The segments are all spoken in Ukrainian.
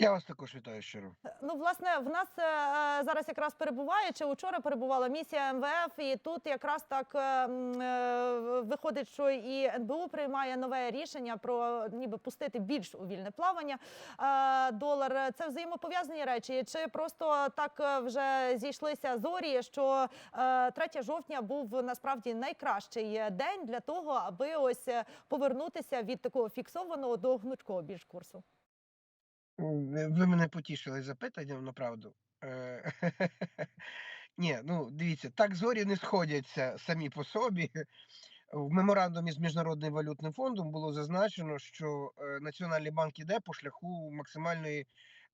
Я вас також вітаю щиро. Ну, власне, в нас е, е, зараз якраз перебуває чи вчора перебувала місія МВФ, і тут якраз так е, е, виходить, що і НБУ приймає нове рішення про ніби пустити більш у вільне плавання е, долар. Це взаємопов'язані речі, чи просто так е, вже зійшлися зорі, що е, 3 жовтня був насправді найкращий е, день для того, аби ось е, повернутися від такого фіксованого до гнучкого більш курсу. Ви мене потішили запитанням, направду. Е, Ні, ну дивіться, так зорі не сходяться самі по собі. В меморандумі з Міжнародним валютним фондом було зазначено, що е, Національний банк іде по шляху максимальної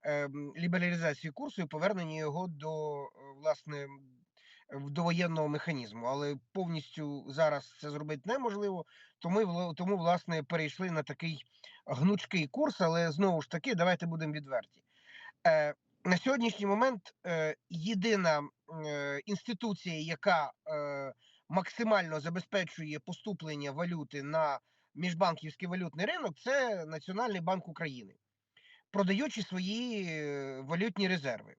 ем, лібералізації курсу і повернення його до е, власне довоєнного механізму. Але повністю зараз це зробити неможливо, тому, тому власне перейшли на такий гнучкий курс, але знову ж таки, давайте будемо відверті. Е, на сьогоднішній момент е, єдина е, інституція, яка е, максимально забезпечує поступлення валюти на міжбанківський валютний ринок, це Національний банк України, продаючи свої е, валютні резерви.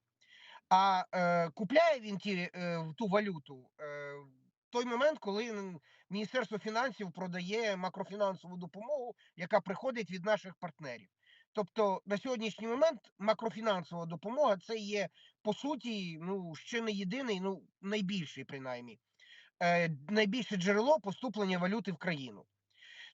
А е, купляє він ті, е, ту валюту е, в той момент, коли Міністерство фінансів продає макрофінансову допомогу, яка приходить від наших партнерів. Тобто на сьогоднішній момент макрофінансова допомога це є по суті, ну ще не єдиний, ну найбільший принаймні, е, найбільше джерело поступлення валюти в країну.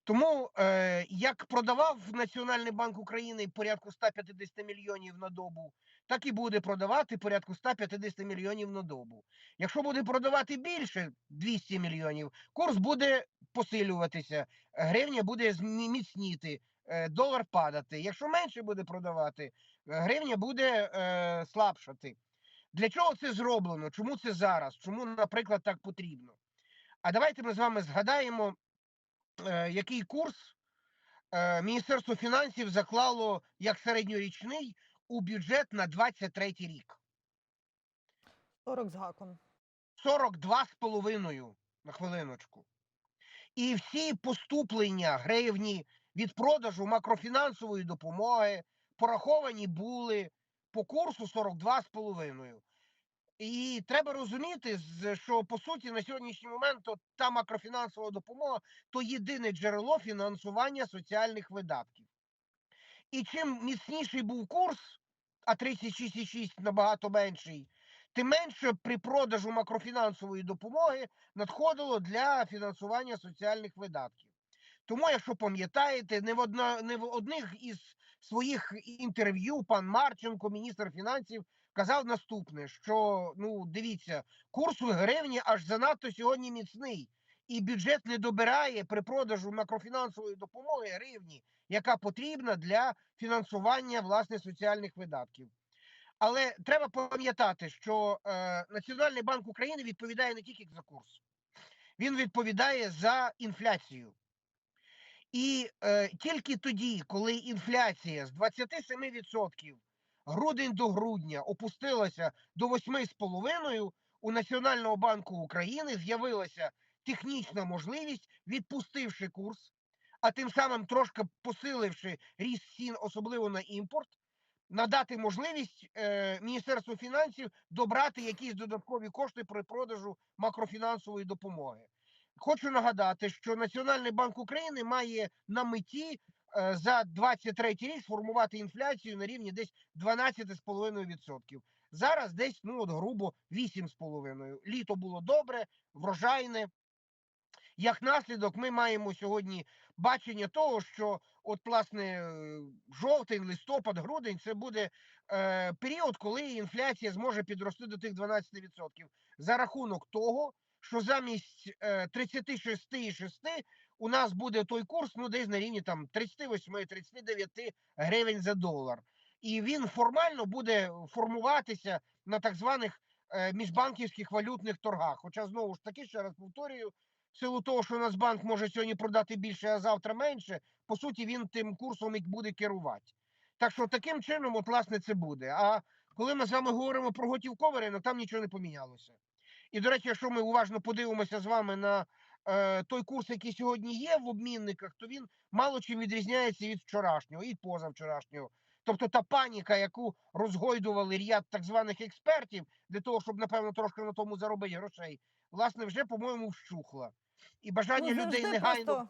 Тому е, як продавав Національний банк України порядку 150 мільйонів на добу, так і буде продавати порядку 150 мільйонів на добу. Якщо буде продавати більше 200 мільйонів, курс буде посилюватися, гривня буде змі- міцніти, е, долар падати. Якщо менше буде продавати, е, гривня буде е, слабшати. Для чого це зроблено? Чому це зараз? Чому, наприклад, так потрібно? А давайте ми з вами згадаємо, е, який курс е, Міністерство фінансів заклало як середньорічний у бюджет на 23 рік. 40 з гаком. 42,5 на хвилиночку. І всі поступлення гривні від продажу макрофінансової допомоги пораховані були по курсу 42,5. І треба розуміти, що по суті на сьогоднішній момент та макрофінансова допомога то єдине джерело фінансування соціальних видатків. І чим міцніший був курс, а 36,6 набагато менший, тим менше при продажу макрофінансової допомоги надходило для фінансування соціальних видатків. Тому, якщо пам'ятаєте, не в одна не в одних із своїх інтерв'ю пан Марченко, міністр фінансів, казав наступне: що ну дивіться, курс у гривні аж занадто сьогодні міцний, і бюджет не добирає при продажу макрофінансової допомоги гривні, яка потрібна для фінансування власне соціальних видатків. Але треба пам'ятати, що е, Національний банк України відповідає не тільки за курс, він відповідає за інфляцію. І е, тільки тоді, коли інфляція з 27% грудень до грудня опустилася до 8,5%, у Національного банку України з'явилася технічна можливість, відпустивши курс, а тим самим трошки посиливши ріст цін, особливо на імпорт, надати можливість е, Міністерству фінансів добрати якісь додаткові кошти при продажу макрофінансової допомоги. Хочу нагадати, що Національний банк України має на меті е, за 23 рік сформувати інфляцію на рівні десь 12,5%. Зараз десь ну от грубо 8,5%. Літо було добре, врожайне. Як наслідок, ми маємо сьогодні бачення того, що от власне е, жовтень, листопад, грудень це буде е, період, коли інфляція зможе підрости до тих 12% за рахунок того, що замість е, 36,6 у нас буде той курс, ну десь на рівні там 38-39 гривень за долар. І він формально буде формуватися на так званих е, міжбанківських валютних торгах. Хоча знову ж таки, ще раз повторюю, в силу того, що Нацбанк може сьогодні продати більше, а завтра менше, по суті, він тим курсом і буде керувати. Так що таким чином, от власне, це буде. А коли ми з вами говоримо про готівковий ринок, там нічого не помінялося. І, до речі, якщо ми уважно подивимося з вами на е, той курс, який сьогодні є в обмінниках, то він мало чим відрізняється від вчорашнього і позавчорашнього. Тобто та паніка, яку розгойдували ряд так званих експертів, для того, щоб, напевно, трошки на тому заробити грошей, власне, вже, по-моєму, вщухла. І бажання Ну, людей негайно. просто.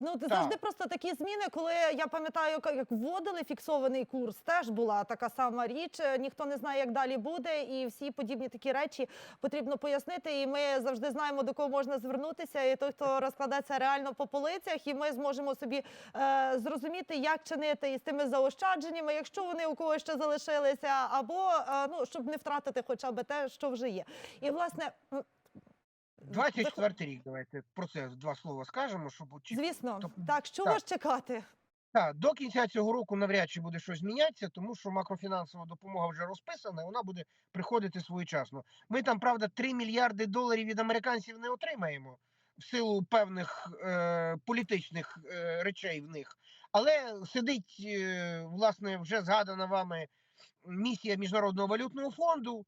Ну, ти Так. завжди просто такі зміни, коли я пам'ятаю, як вводили фіксований курс, теж була така сама річ. е, Ніхто не знає, як далі буде, і всі подібні такі речі потрібно пояснити. І ми завжди знаємо, до кого можна звернутися. І той, хто розкладеться реально по полицях, і ми зможемо собі е, зрозуміти, як чинити із тими заощадженнями, якщо вони у когось ще залишилися, або е, ну щоб не втратити хоча б те, що вже є. І власне. М, 24 рік, давайте про це два слова скажемо, щоб Звісно, Тобто, так що так. ж чекати? Так, до кінця цього року навряд чи буде щось змінятися, тому що макрофінансова допомога вже розписана, і вона буде приходити своєчасно. Ми там, правда, 3 мільярди доларів від американців не отримаємо в силу певних е, політичних е, речей в них. Але сидить, е, власне, вже згадана вами місія Міжнародного валютного фонду,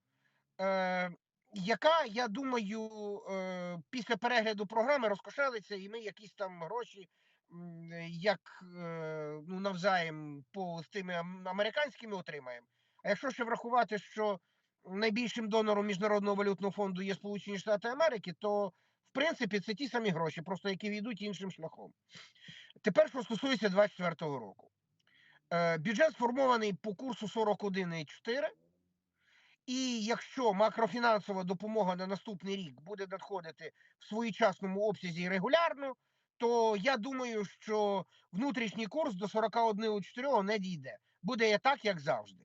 е, яка, я думаю, е, після перегляду програми розкошелиться, і ми якісь там гроші як е, ну, навзаєм по з тими американськими отримаємо. А якщо ще врахувати, що найбільшим донором Міжнародного валютного фонду є Сполучені Штати Америки, то в принципі це ті самі гроші, просто які війдуть іншим шляхом. Тепер, що стосується 2024 року. Е, бюджет сформований по курсу 41,4. І якщо макрофінансова допомога на наступний рік буде надходити в своєчасному обсязі регулярно, то я думаю, що внутрішній курс до 41,4 не дійде. Буде так, як завжди.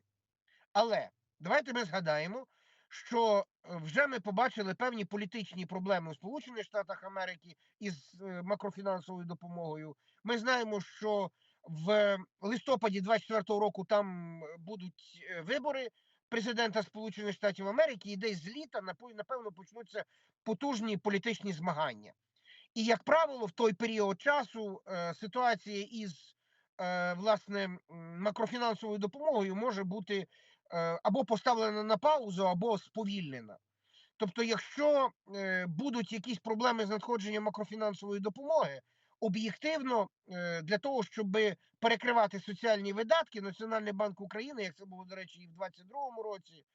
Але давайте ми згадаємо, що е, вже ми побачили певні політичні проблеми у Сполучених Штатах Америки із е, макрофінансовою допомогою. Ми знаємо, що в листопаді 24 року там е, будуть вибори президента Сполучених Штатів Америки, і десь з літа напевно почнуться потужні політичні змагання. І, як правило, в той період часу е, ситуація із е, власне макрофінансовою допомогою може бути е, або поставлена на паузу, або сповільнена. Тобто, якщо будуть якісь проблеми з надходженням макрофінансової допомоги, об'єктивно е, для того, щоб перекривати соціальні видатки, Національний банк України, як це було, до речі, і в 2022 році,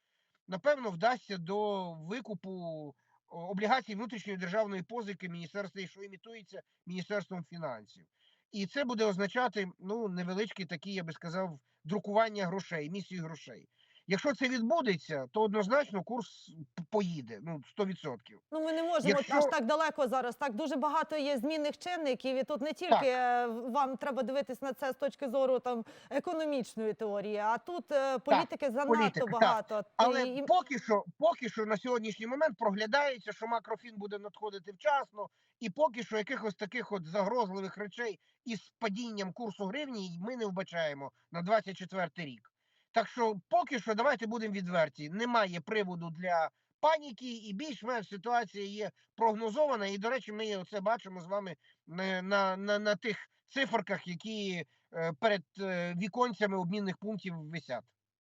напевно, вдасться до викупу облігацій внутрішньої державної позики міністерства, що імітується Міністерством фінансів. І це буде означати ну, невеличкі такі, я би сказав, друкування грошей, місію грошей. Якщо це відбудеться, то однозначно курс поїде ну 100%. Ну, ми не можемо Якщо- аж так далеко зараз. Так дуже багато є змінних чинників, і тут не тільки е, вам треба дивитись на це з точки зору там економічної теорії, а тут е, політики занадто політика, так. багато. Але І- поки що, поки що на сьогоднішній момент проглядається, що макрофін буде надходити вчасно, і поки що якихось таких от загрозливих речей із падінням курсу гривні ми не вбачаємо на 24 рік. Так що поки що давайте будемо відверті. Немає приводу для паніки, і більш-менш ситуація є прогнозована. І, до речі, ми це бачимо з вами на, на, на, на тих циферках, які е, перед е, віконцями обмінних пунктів висять.